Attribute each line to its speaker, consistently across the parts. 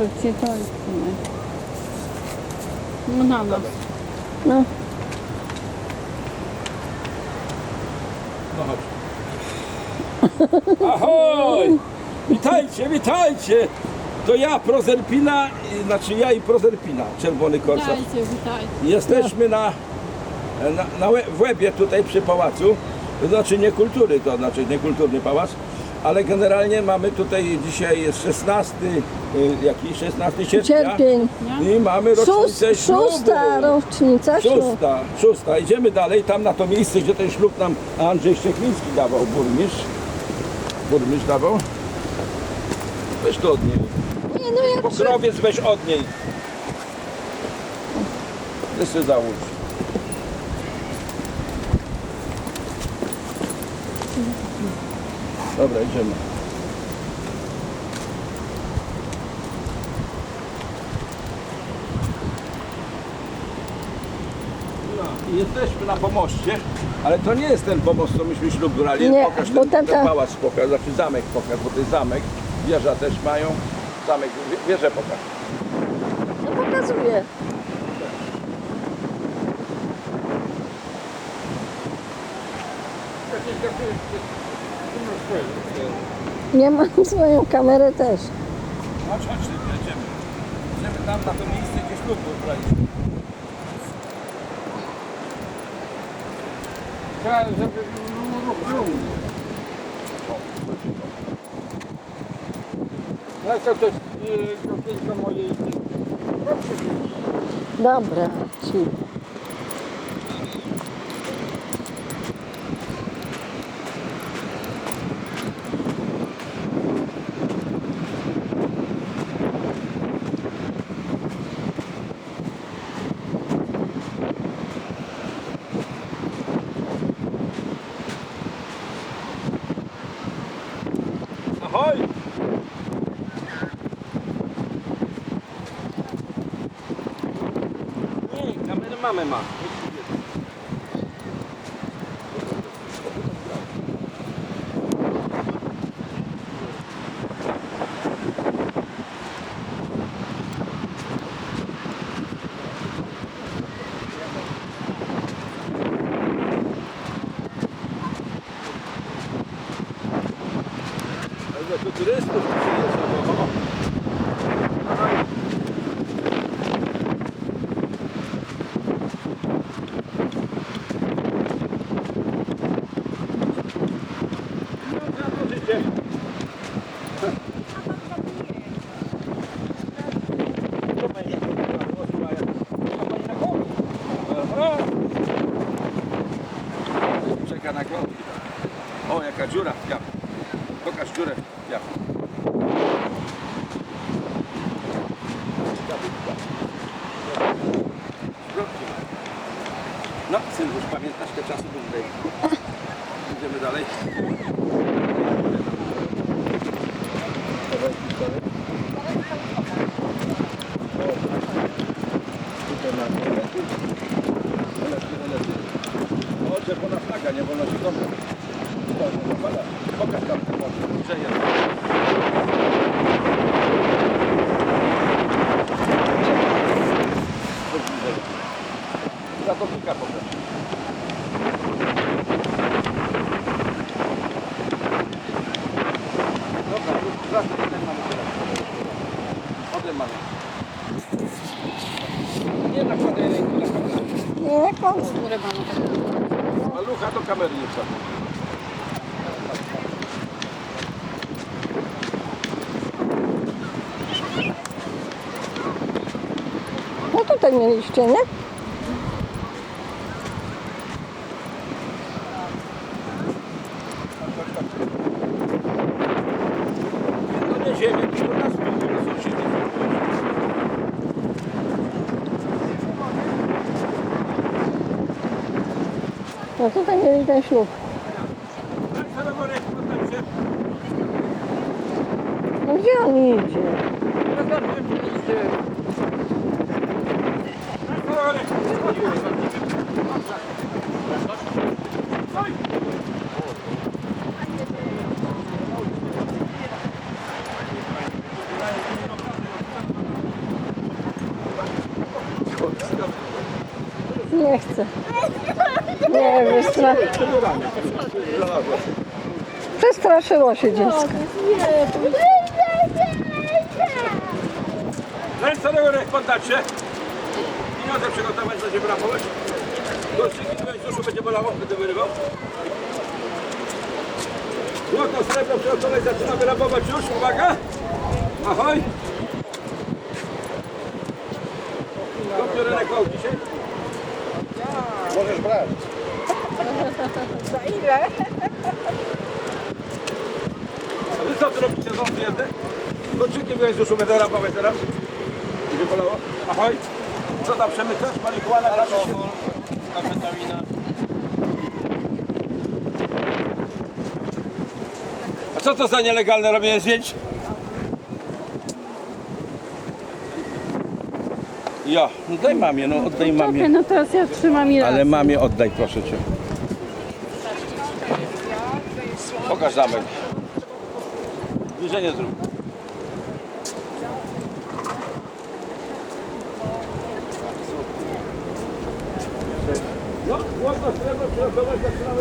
Speaker 1: Gdzie to jest? No na nas.
Speaker 2: No,
Speaker 3: No chodź. Ahoj! Witajcie, witajcie! To ja, Prozerpina, i- znaczy ja i Prozerpina, Czerwony Korsarz.
Speaker 1: Witajcie, witajcie.
Speaker 3: Jesteśmy na, na, na łe- w Łebie tutaj przy pałacu. To znaczy nie kultury, to znaczy niekulturny pałac, ale generalnie mamy tutaj dzisiaj jest 16, y, jaki 16 sierpnia.
Speaker 2: cierpień.
Speaker 3: I mamy rocznicę
Speaker 2: Szóst, szósta
Speaker 3: ślubu.
Speaker 2: rocznica ślubu.
Speaker 3: Szósta, szósta. Idziemy dalej, tam na to miejsce, gdzie ten ślub nam Andrzej Szczekliński dawał, burmistrz. Burmistrz dawał. Weź to od niej.
Speaker 2: Nie, no ja.
Speaker 3: Pokrowiec weź od niej. Ty sobie załóż. Dobra, idziemy. No, i jesteśmy na pomoście, ale to nie jest ten pomost, co myśmy ślub brali.
Speaker 2: Nie,
Speaker 3: pokaż
Speaker 2: bo
Speaker 3: ten, ten
Speaker 2: ta-
Speaker 3: pałac, pokaż, znaczy zamek pokaż, bo to jest zamek. Wieża też mają. Zamek, wie- wieżę pokaż.
Speaker 2: No pokazuję. Nie mam swoją kamerę też.
Speaker 3: Chodź, chodź, jedziemy. Idziemy tam na to miejsce, gdzie ślub był braliśmy.
Speaker 4: Trzeba, żeby. No to to jest y, mojej.
Speaker 2: Dobra, ci.
Speaker 3: Mamy ma. Ale tu turystów przyjeżdża, bo... O, jaka dziura w piachu. Pokaż dziurę w piachu. No, syn, już pamiętasz te czasy dłużej. Idziemy dalej. Nie wolno się kopać. Pokaż tam ten most. Przejazd. Chodź bliżej. Zatopnika pokaż. Dobra, już zawsze tutaj mamy teraz. Potem mamy. Nie nakładaj ręki na kamerę.
Speaker 2: Nie, kończ.
Speaker 1: Górę mamy tak.
Speaker 3: Malucha do kamery nie wsadza.
Speaker 2: No tutaj mieliście, nie?
Speaker 3: No.
Speaker 2: No tutaj mieli ten ślub. No gdzie on idzie?
Speaker 4: No to rzeczywiście.
Speaker 3: Tak, Saraworek. Oj!
Speaker 2: Nie chcę. Nie, wystra... przestraszyło się dziecko.
Speaker 3: Ręce do góry, poddać Pieniądze przygotować, będzie brakować. Gorczyki, weź duszu, będzie bolało, będę wyrywał. Złoto, srebro, przygotować, zaczynamy rabować już, uwaga. Ahoj. Kopiorę rekord dzisiaj.
Speaker 5: Możesz brać.
Speaker 3: A wy co tu robicie, ząbki jedne? Gorczyki, weź duszu, będę rabować teraz. Będzie bolało. Ahoj. Co tam? Marihuana, alkohol, amfetamina. A co to za nielegalne robienie zdjęć? Ja, no daj mamie, no oddaj
Speaker 1: Czekaj,
Speaker 3: mamie.
Speaker 1: no teraz ja trzymam je.
Speaker 3: Ale mamie oddaj, proszę cię. Pokaż zamek. Zbliżenie zrób. No, zaczynamy.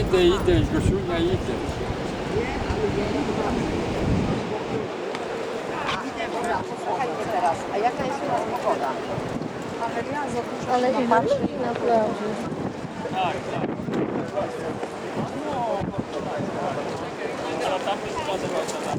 Speaker 4: Idę, idę, Gosiunia, idę.
Speaker 6: Słuchajcie teraz, a jaka jest u nas pogoda?
Speaker 2: Ale inaczej naprawdę.
Speaker 3: Co tam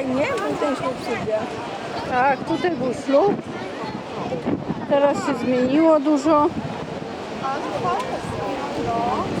Speaker 2: nie, był ten ślub subia.
Speaker 1: Tak, tutaj był ślub. Teraz się zmieniło dużo.
Speaker 6: Dobra,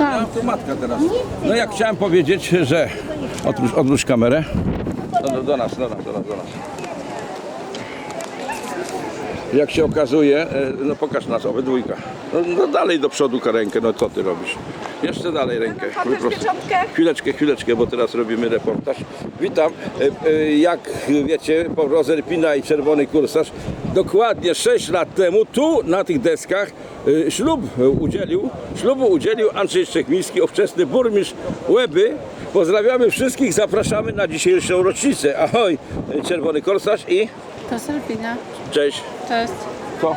Speaker 3: Ja tu matka teraz. No jak chciałem powiedzieć, że odwróć, odwróć kamerę. Do, do, do nas, do nas, do nas, do nas. Jak się okazuje, e, no pokaż nas obydwójka. No, no dalej do przodu rękę, no co ty robisz? Jeszcze dalej rękę. Wyprost- Chwileczkę, chwileczkę, bo teraz robimy reportaż. Witam. E, e, Jak wiecie, Paweł Zerpina i Czerwony Kursarz dokładnie 6 lat temu tu na tych deskach ślub udzielił, ślubu udzielił Andrzej Szczechmiński, ówczesny burmistrz Łeby. Pozdrawiamy wszystkich, zapraszamy na dzisiejszą rocznicę. Ahoj, Czerwony Korsarz i
Speaker 1: To Selfina.
Speaker 3: cześć.
Speaker 1: Cześć.
Speaker 3: Co?